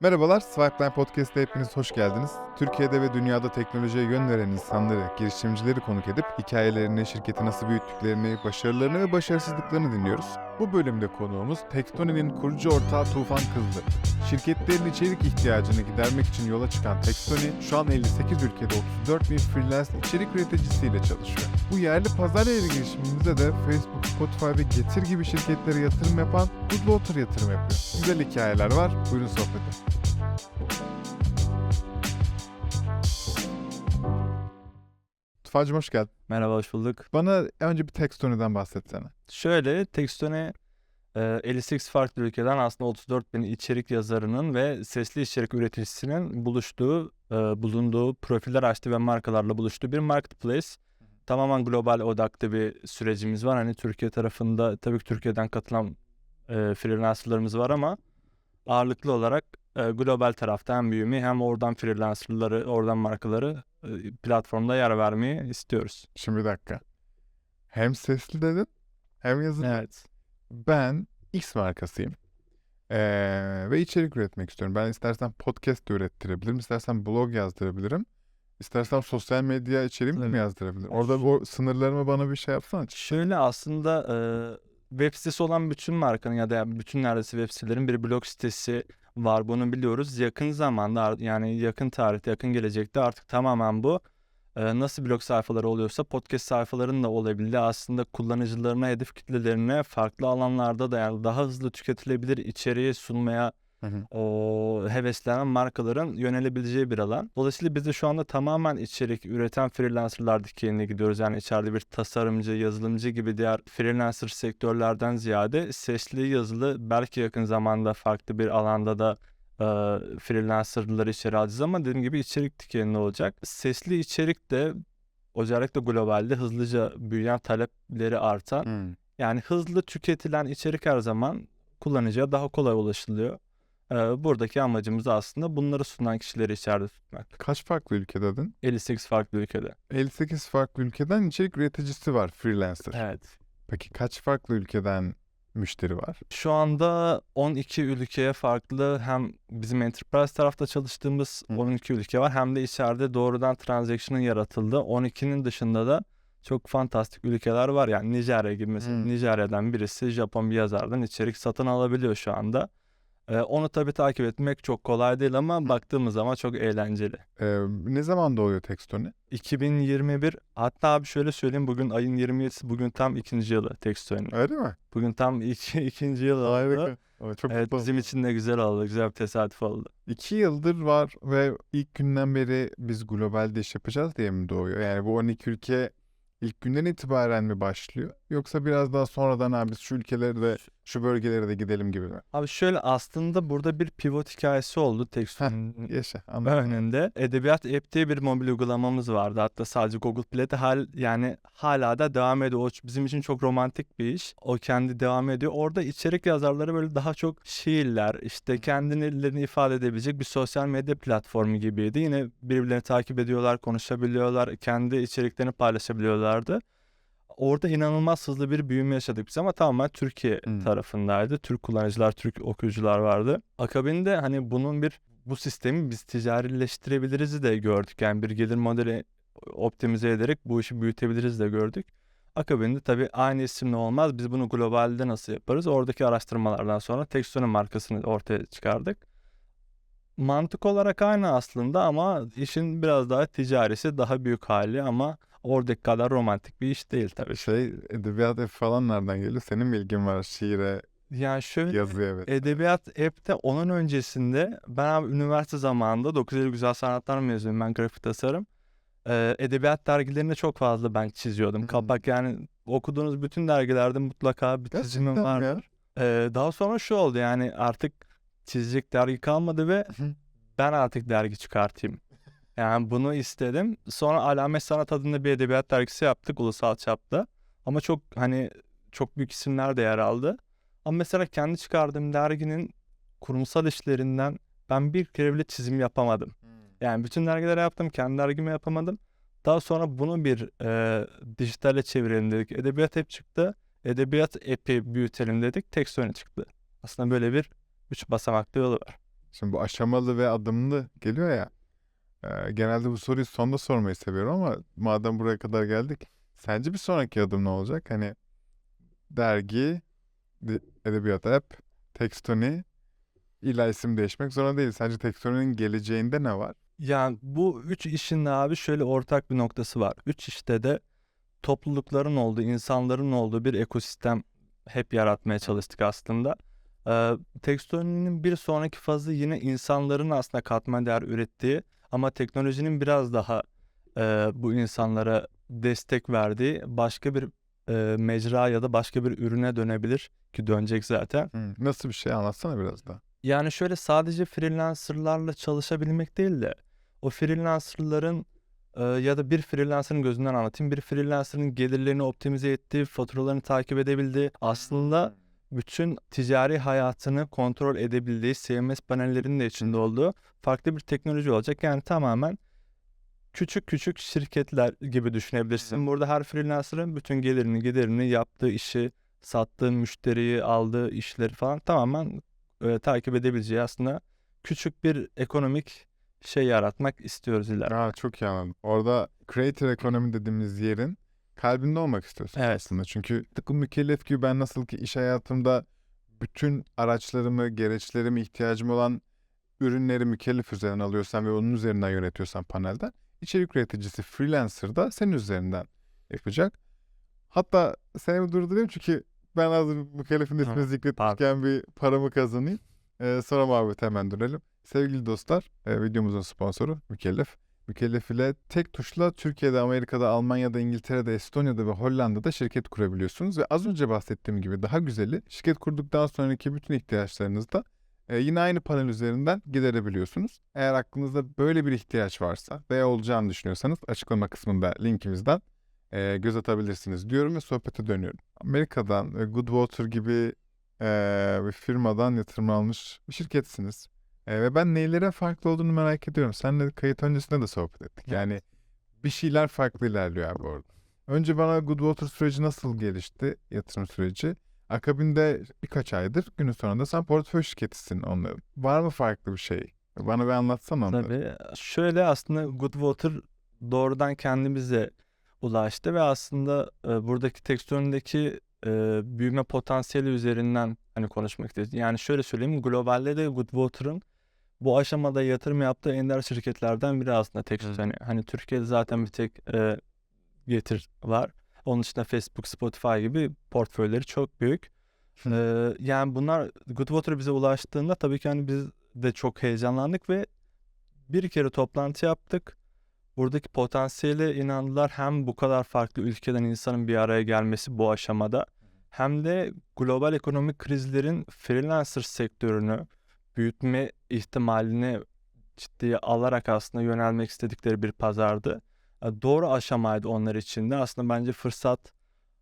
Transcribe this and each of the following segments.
Merhabalar, Swipeline Podcast'te hepiniz hoş geldiniz. Türkiye'de ve dünyada teknolojiye yön veren insanları, girişimcileri konuk edip hikayelerini, şirketi nasıl büyüttüklerini, başarılarını ve başarısızlıklarını dinliyoruz. Bu bölümde konuğumuz Tekstoni'nin kurucu ortağı Tufan Kızlı. Şirketlerin içerik ihtiyacını gidermek için yola çıkan Tekstoni, şu an 58 ülkede 34 bin freelance içerik üreticisiyle çalışıyor. Bu yerli pazar yeri girişimimizde de Facebook, Spotify ve Getir gibi şirketlere yatırım yapan Goodwater yatırım yapıyor. Güzel hikayeler var, buyurun sohbete. Tufacım hoş geldin. Merhaba, hoş bulduk. Bana önce bir Tekstoni'den bahsetsene. Şöyle, Textone e, 58 farklı ülkeden aslında 34 bin içerik yazarının ve sesli içerik üreticisinin buluştuğu, e, bulunduğu, profiller açtığı ve markalarla buluştuğu bir marketplace. Tamamen global odaklı bir sürecimiz var. Hani Türkiye tarafında tabii ki Türkiye'den katılan e, freelancerlarımız var ama ağırlıklı olarak e, global tarafta hem büyümeyi hem oradan freelancerları, oradan markaları e, platformda yer vermeyi istiyoruz. Şimdi bir dakika. Hem sesli dedin hem yazılı. Evet. Ben X markasıyım. Ee, ve içerik üretmek istiyorum. Ben istersen podcast de ürettirebilirim. istersen blog yazdırabilirim. İstersen sosyal medya içeriğimi Evet. mi yazdırabilirim? Orada bu sınırlarımı bana bir şey yapsana. Şöyle aslında e, web sitesi olan bütün markanın ya da bütün neredeyse web sitelerin bir blog sitesi var. Bunu biliyoruz. Yakın zamanda yani yakın tarihte, yakın gelecekte artık tamamen bu e, nasıl blog sayfaları oluyorsa podcast sayfalarının da olabildiği aslında kullanıcılarına, hedef kitlelerine farklı alanlarda da yani daha hızlı tüketilebilir içeriği sunmaya Hı hı. o heveslenen markaların yönelebileceği bir alan. Dolayısıyla biz de şu anda tamamen içerik üreten freelancerlar dikeyine gidiyoruz. Yani içeride bir tasarımcı, yazılımcı gibi diğer freelancer sektörlerden ziyade sesli, yazılı belki yakın zamanda farklı bir alanda da e, freelancerları içeri alacağız ama dediğim gibi içerik dikeyinde olacak. Sesli içerik de özellikle globalde hızlıca büyüyen talepleri artan Hmm. yani hızlı tüketilen içerik her zaman kullanıcıya daha kolay ulaşılıyor. Buradaki amacımız aslında bunları sunan kişileri içeride tutmak. Kaç farklı ülke dedin? 58 farklı ülkede. 58 farklı ülkeden içerik üreticisi var freelancer. Evet. Peki kaç farklı ülkeden müşteri var? Şu anda 12 ülkeye farklı hem bizim enterprise tarafta çalıştığımız Hı. 12 ülke var hem de içeride doğrudan transaction'ın yaratıldığı 12'nin dışında da çok fantastik ülkeler var. Yani Nijerya gibi mesela Hı. Nijerya'dan birisi Japon bir yazardan içerik satın alabiliyor şu anda. Ee, onu tabii takip etmek çok kolay değil ama baktığımız zaman çok eğlenceli. Ee, ne zaman doğuyor Tekstoni? 2021 hatta abi şöyle söyleyeyim bugün ayın 27'si bugün tam ikinci yılı Textoy'un. Öyle mi? Bugün tam iki, ikinci yıl oldu. Çok Evet mutlu bizim için de güzel oldu. Güzel bir tesadüf oldu. İki yıldır var ve ilk günden beri biz globalde iş yapacağız diye mi doğuyor? Yani bu 12 ülke ilk günden itibaren mi başlıyor? Yoksa biraz daha sonradan abi şu ülkelere de şu bölgelere de gidelim gibi mi? Abi şöyle aslında burada bir pivot hikayesi oldu Yaşa anladım. önünde. Edebiyat App diye bir mobil uygulamamız vardı. Hatta sadece Google Play'de hal yani hala da devam ediyor. O bizim için çok romantik bir iş. O kendi devam ediyor. Orada içerik yazarları böyle daha çok şiirler, işte kendilerini ifade edebilecek bir sosyal medya platformu gibiydi. Yine birbirlerini takip ediyorlar, konuşabiliyorlar, kendi içeriklerini paylaşabiliyorlardı. Orada inanılmaz hızlı bir büyüme yaşadık biz ama tamamen Türkiye Hmm. tarafındaydı. Türk kullanıcılar, Türk okuyucular vardı. Akabinde hani bunun bir bu sistemi biz ticarileştirebiliriz de gördük. Yani bir gelir modeli optimize ederek bu işi büyütebiliriz de gördük. Akabinde tabii aynı isimle olmaz. Biz bunu globalde nasıl yaparız? Oradaki araştırmalardan sonra Textone markasını ortaya çıkardık. Mantık olarak aynı aslında ama işin biraz daha ticarisi daha büyük hali ama oradaki kadar romantik bir iş değil tabii. Şey edebiyat ev falan nereden geliyor? Senin bilgin var şiire, Yani şöyle yazıya evet. Edebiyat app'te onun öncesinde ben abi üniversite zamanında 9 Eylül Güzel Sanatlar mezunuyum ben grafik tasarım. Ee, edebiyat dergilerinde çok fazla ben çiziyordum. Hmm. Kapak yani okuduğunuz bütün dergilerde mutlaka bir çizimim ya? vardır. Ee, daha sonra şu oldu yani artık çizecek dergi kalmadı ve ben artık dergi çıkartayım. Yani bunu istedim. Sonra Alamet Sanat adında bir edebiyat dergisi yaptık ulusal çapta. Ama çok hani çok büyük isimler de yer aldı. Ama mesela kendi çıkardığım derginin kurumsal işlerinden ben bir kere bile çizim yapamadım. Yani bütün dergilere yaptım, kendi dergime yapamadım. Daha sonra bunu bir e, dijitale çevirelim dedik. Edebiyat app çıktı. Edebiyat app'i büyütelim dedik. Tekstone çıktı. Aslında böyle bir üç basamaklı yolu var. Şimdi bu aşamalı ve adımlı geliyor ya. Genelde bu soruyu sonda sormayı seviyorum ama madem buraya kadar geldik. Sence bir sonraki adım ne olacak? Hani dergi, edebiyat app, Textoni illa isim değişmek zorunda değil. Sence Textoni'nin geleceğinde ne var? Yani bu üç işin abi şöyle ortak bir noktası var. Üç işte de toplulukların olduğu, insanların olduğu bir ekosistem hep yaratmaya çalıştık aslında. Ee, Textoni'nin bir sonraki fazı yine insanların aslında katma değer ürettiği ama teknolojinin biraz daha e, bu insanlara destek verdiği başka bir e, mecra ya da başka bir ürüne dönebilir ki dönecek zaten. Hı, Nasıl bir şey anlatsana biraz da. Yani şöyle sadece freelancerlarla çalışabilmek değil de o freelancerların e, ya da bir freelancerın gözünden anlatayım. Bir freelancerın gelirlerini optimize ettiği, faturalarını takip edebildiği, aslında bütün ticari hayatını kontrol edebildiği, CMS panellerinin de içinde olduğu farklı bir teknoloji olacak. Yani tamamen küçük küçük şirketler gibi düşünebilirsin. Burada her freelancer'ın bütün gelirini, giderini, yaptığı işi, sattığı müşteriyi, aldığı işleri falan tamamen e, takip edebileceği aslında küçük bir ekonomik şey yaratmak istiyoruz ileride. Aa, çok iyi anladım. Orada creator economy dediğimiz yerin kalbinde olmak istiyorsun Evet. aslında. Çünkü tıpkı mükellef gibi ben nasıl ki iş hayatımda bütün araçlarımı, gereçlerimi, ihtiyacım olan ürünleri mükellef üzerinden alıyorsam ve onun üzerinden yönetiyorsam panelden, içerik üreticisi freelancer da senin üzerinden yapacak. Hatta seni durdurayım çünkü ben hazır mükellefin ismini zikretmişken bir paramı kazanayım. Ee, sonra muhabbete hemen dönelim. Sevgili dostlar, e, videomuzun sponsoru Mükellef. Mükellef ile tek tuşla Türkiye'de, Amerika'da, Almanya'da, İngiltere'de, Estonya'da ve Hollanda'da şirket kurabiliyorsunuz. Ve az önce bahsettiğim gibi daha güzeli şirket kurduktan sonraki bütün ihtiyaçlarınızı da e, yine aynı panel üzerinden giderebiliyorsunuz. Eğer aklınızda böyle bir ihtiyaç varsa veya olacağını düşünüyorsanız açıklama kısmında linkimizden e, göz atabilirsiniz diyorum ve sohbete dönüyorum. Amerika'dan e, Goodwater gibi e, bir firmadan yatırım almış bir şirketsiniz. E, ve ben neylere farklı olduğunu merak ediyorum. Seninle kayıt öncesinde de sohbet ettik. Evet. Yani bir şeyler farklı ilerliyor abi orada. Önce bana Goodwater süreci nasıl gelişti, yatırım süreci? Akabinde birkaç aydır günün sonunda sen portföy şirketisin onların. Var mı farklı bir şey? Bana bir anlatsana onları. Tabii. Şöyle aslında Goodwater doğrudan kendimize ulaştı ve aslında e, buradaki tekstüründeki e, büyüme potansiyeli üzerinden hani konuşmak istedim. Yani şöyle söyleyeyim globalde de Goodwater'ın bu aşamada yatırım yaptığı ender şirketlerden biri aslında. Hı. Hani, hani Türkiye'de zaten bir tek e, Getir var. Onun dışında Facebook, Spotify gibi portföyleri çok büyük. Hı. Ee, yani bunlar Goodwater bize ulaştığında tabii ki hani biz de çok heyecanlandık ve bir kere toplantı yaptık. Buradaki potansiyele inandılar. Hem bu kadar farklı ülkeden insanın bir araya gelmesi bu aşamada hem de global ekonomik krizlerin freelancer sektörünü büyütme ihtimalini ciddiye alarak aslında yönelmek istedikleri bir pazardı. E, Doğru aşamaydı onlar için de. Aslında bence fırsat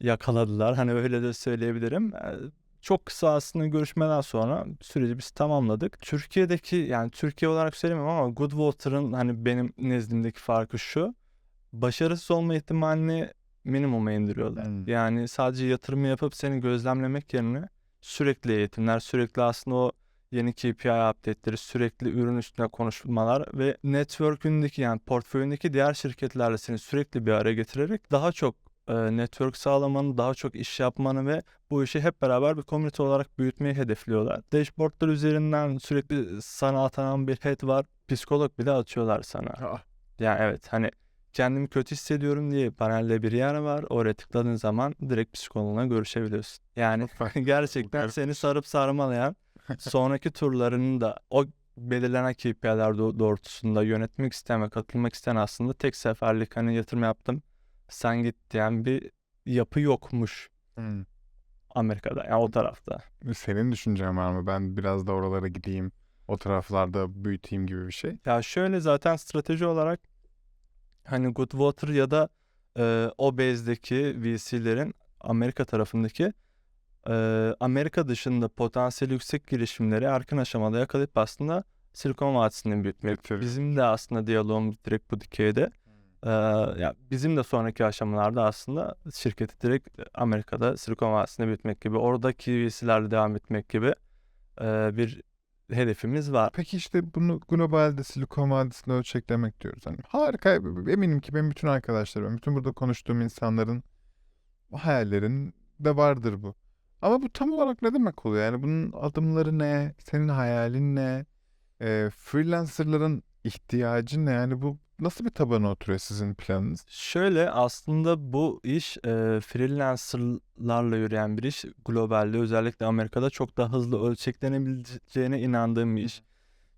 yakaladılar. Hani öyle de söyleyebilirim. E, Çok kısa aslında görüşmeden sonra süreci biz tamamladık. Türkiye'deki yani Türkiye olarak söylemiyorum ama Goodwater'ın hani benim nezdimdeki farkı şu. Başarısız olma ihtimalini minimuma indiriyorlar. Hmm. Yani sadece yatırımı yapıp seni gözlemlemek yerine sürekli eğitimler, sürekli aslında o yeni KPI update'leri, sürekli ürün üstüne konuşmalar ve network'ündeki yani portföyündeki diğer şirketlerle seni sürekli bir araya getirerek daha çok e, network sağlamanı, daha çok iş yapmanı ve bu işi hep beraber bir komünite olarak büyütmeyi hedefliyorlar. Dashboardlar üzerinden sürekli sana atanan bir head var. Psikolog bile atıyorlar sana. Yani evet hani kendimi kötü hissediyorum diye panelde bir yer var. Oraya tıkladığın zaman direkt psikoloğuna görüşebiliyorsun. Yani gerçekten seni sarıp sarmalayan sonraki turlarını da o belirlenen KPI'ler doğ- doğrultusunda yönetmek isteyen ve katılmak isteyen aslında tek seferlik hani yatırım yaptım sen git diyen bir yapı yokmuş hmm. Amerika'da yani o tarafta. Senin düşüncen var mı? Ben biraz da oralara gideyim, o taraflarda büyüteyim gibi bir şey. Ya şöyle zaten strateji olarak hani Goodwater ya da e, o base'deki VC'lerin Amerika tarafındaki Amerika dışında potansiyeli yüksek girişimleri erken aşamada yakalayıp aslında Silikon Vadisi'ni büyütmek. Tabii. Bizim de aslında diyalogumuz direkt bu dikeyde. E, ya bizim de sonraki aşamalarda aslında şirketi direkt Amerika'da Silikon Vadisi'nde büyütmek gibi, oradaki VC'lerle devam etmek gibi e, bir hedefimiz var. Peki işte bunu globalde Silikon Vadisi'nde ölçeklemek diyoruz. Hani harika, eminim ki benim bütün arkadaşlarım, bütün burada konuştuğum insanların hayallerin de vardır bu. Ama bu tam olarak ne demek oluyor? Yani bunun adımları ne? Senin hayalin ne? Ee, freelancerların ihtiyacı ne? Yani bu nasıl bir tabana oturuyor sizin planınız? Şöyle aslında bu iş e, freelancerlarla yürüyen bir iş. Globalde özellikle Amerika'da çok daha hızlı ölçeklenebileceğine inandığım bir iş.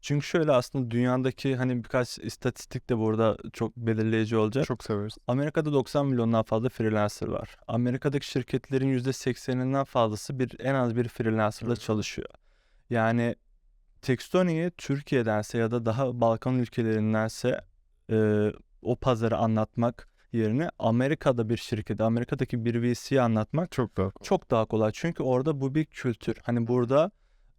Çünkü şöyle aslında dünyadaki hani birkaç istatistik de burada çok belirleyici olacak. Çok severiz. Amerika'da 90 milyondan fazla freelancer var. Amerika'daki şirketlerin %80'inden fazlası bir en az bir freelancerla Evet. çalışıyor. Yani Textoni'yi Türkiye'dense ya da daha Balkan ülkelerindense e, o pazarı anlatmak yerine Amerika'da bir şirketi, Amerika'daki bir VC'yi anlatmak Çok daha çok daha kolay. Çünkü orada bu bir kültür. Hani burada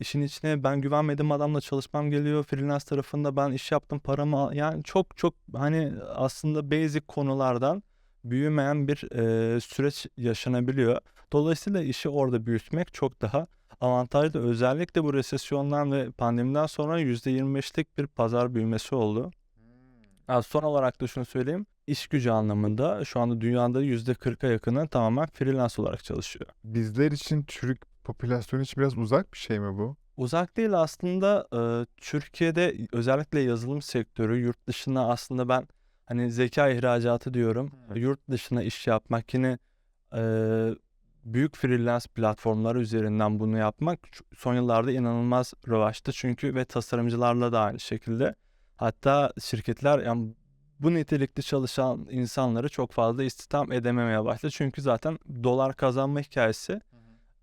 işin içine ben güvenmediğim adamla çalışmam geliyor. Freelance tarafında ben iş yaptım paramı al- yani çok çok hani aslında basic konulardan büyümeyen bir e, süreç yaşanabiliyor. Dolayısıyla işi orada büyütmek çok daha avantajlı. Özellikle bu resesyondan ve pandemiden sonra %25'lik bir pazar büyümesi oldu. Ha, son olarak da şunu söyleyeyim. İş gücü anlamında şu anda dünyada %40'a yakını tamamen freelance olarak çalışıyor. Bizler için Türk popülasyonu için biraz uzak bir şey mi bu? Uzak değil aslında e, Türkiye'de özellikle yazılım sektörü yurt dışına aslında ben hani zeka ihracatı diyorum. Hı. Yurt dışına iş yapmak yine e, büyük freelance platformları üzerinden bunu yapmak son yıllarda inanılmaz revaçta çünkü ve tasarımcılarla da aynı şekilde. Hatta şirketler yani bu nitelikli çalışan insanları çok fazla istihdam edememeye başladı. Çünkü zaten dolar kazanma hikayesi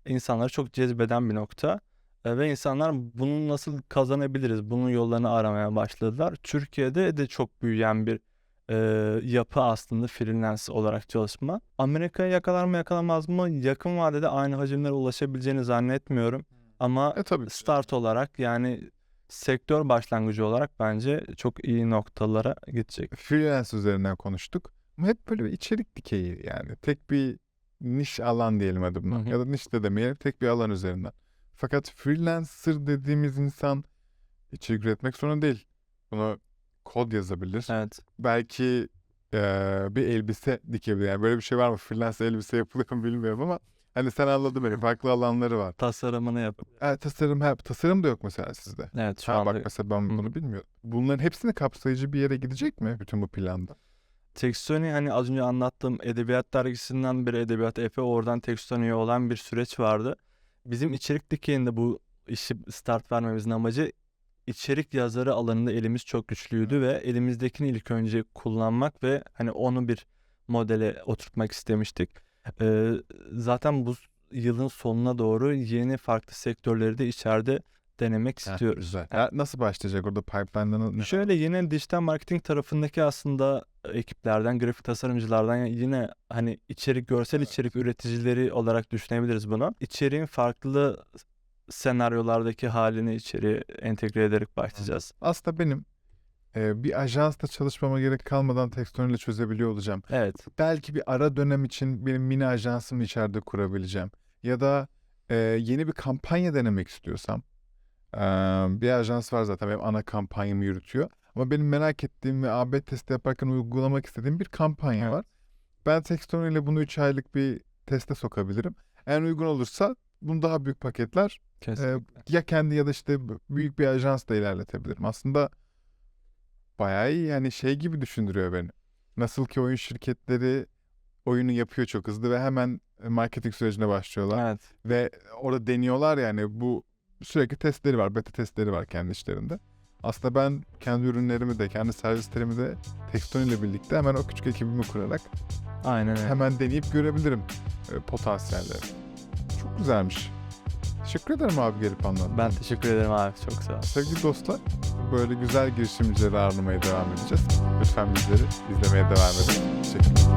insanları çok cezbeden bir nokta. E, Ve insanlar bunu nasıl kazanabiliriz? Bunun yollarını aramaya başladılar. Türkiye'de de çok büyüyen bir e, yapı aslında freelance olarak çalışma. Amerika'ya yakalar mı yakalamaz mı? Yakın vadede aynı hacimlere ulaşabileceğini zannetmiyorum. Ama E tabii start olarak yani sektör başlangıcı olarak bence çok iyi noktalara gidecek. freelance üzerinden konuştuk. Ama hep böyle bir içerik dikeyi yani. Tek bir niş alan diyelim hadi buna. Hı hı. Ya da niş de demeyelim tek bir alan üzerinden. Fakat freelancer dediğimiz insan içerik üretmek zorunda değil. Bunu kod yazabilir. Evet. Belki eee, bir elbise dikebilir. Yani böyle bir şey var mı? Freelance elbise yapılıyor mu bilmiyorum ama hani sen anladın beni. Farklı alanları var. Tasarımını yap. Ha, tasarım, ha, tasarım da yok mesela sizde. Evet şu Ha anda bak mesela ben Hı. bunu bilmiyordum. Bunların hepsini kapsayıcı bir yere gidecek mi bütün bu planda? Textoni hani az önce anlattığım Edebiyat Dergisi'nden bir Edebiyat Efe oradan Textoni'ye olan bir süreç vardı. Bizim içerik dikeyinde bu işi start vermemizin amacı içerik yazarı alanında elimiz çok güçlüydü ve elimizdekini ilk önce kullanmak ve hani onu bir modele oturtmak istemiştik. Ee, zaten bu yılın sonuna doğru yeni farklı sektörleri de içeride denemek istiyoruz. Güzel. Ya nasıl başlayacak orada pipeline'da ne? Şöyle yine dijital marketing tarafındaki aslında ekiplerden, grafik tasarımcılardan yine hani içerik, görsel içerik üreticileri olarak düşünebiliriz bunu. İçeriğin farklı senaryolardaki halini içeri entegre ederek başlayacağız. Aslında benim e, bir ajansla çalışmama gerek kalmadan Texton ile çözebiliyor olacağım. Evet. Belki bir ara dönem için benim mini ajansımı içeride kurabileceğim. Ya da e, yeni bir kampanya denemek istiyorsam e, bir ajans var zaten benim ana kampanyamı yürütüyor. Ama benim merak ettiğim ve AB testi yaparken uygulamak istediğim bir kampanya Evet. var. Ben Texton ile bunu 3 aylık bir teste sokabilirim. Eğer uygun olursa bunu daha büyük paketler Kesinlikle. ya kendi ya da işte büyük bir ajansla ilerletebilirim. Aslında bayağı iyi yani şey gibi düşündürüyor beni. Nasıl ki oyun şirketleri oyunu yapıyor çok hızlı ve hemen e, marketing sürecine başlıyorlar. Evet. Ve orada deniyorlar yani bu sürekli testleri var, beta testleri var kendi işlerinde. Aslında ben kendi ürünlerimi de, kendi servislerimi de Texton ile birlikte hemen o küçük ekibimi kurarak Aynen öyle. hemen deneyip görebilirim e, potansiyelleri. Çok güzelmiş. Teşekkür ederim abi gelip anlattığın Ben teşekkür ederim abi. Çok sağ ol. Sevgili dostlar, böyle güzel girişimcileri ağırlamaya devam edeceğiz. Lütfen bizleri izlemeye devam edin. Teşekkürler.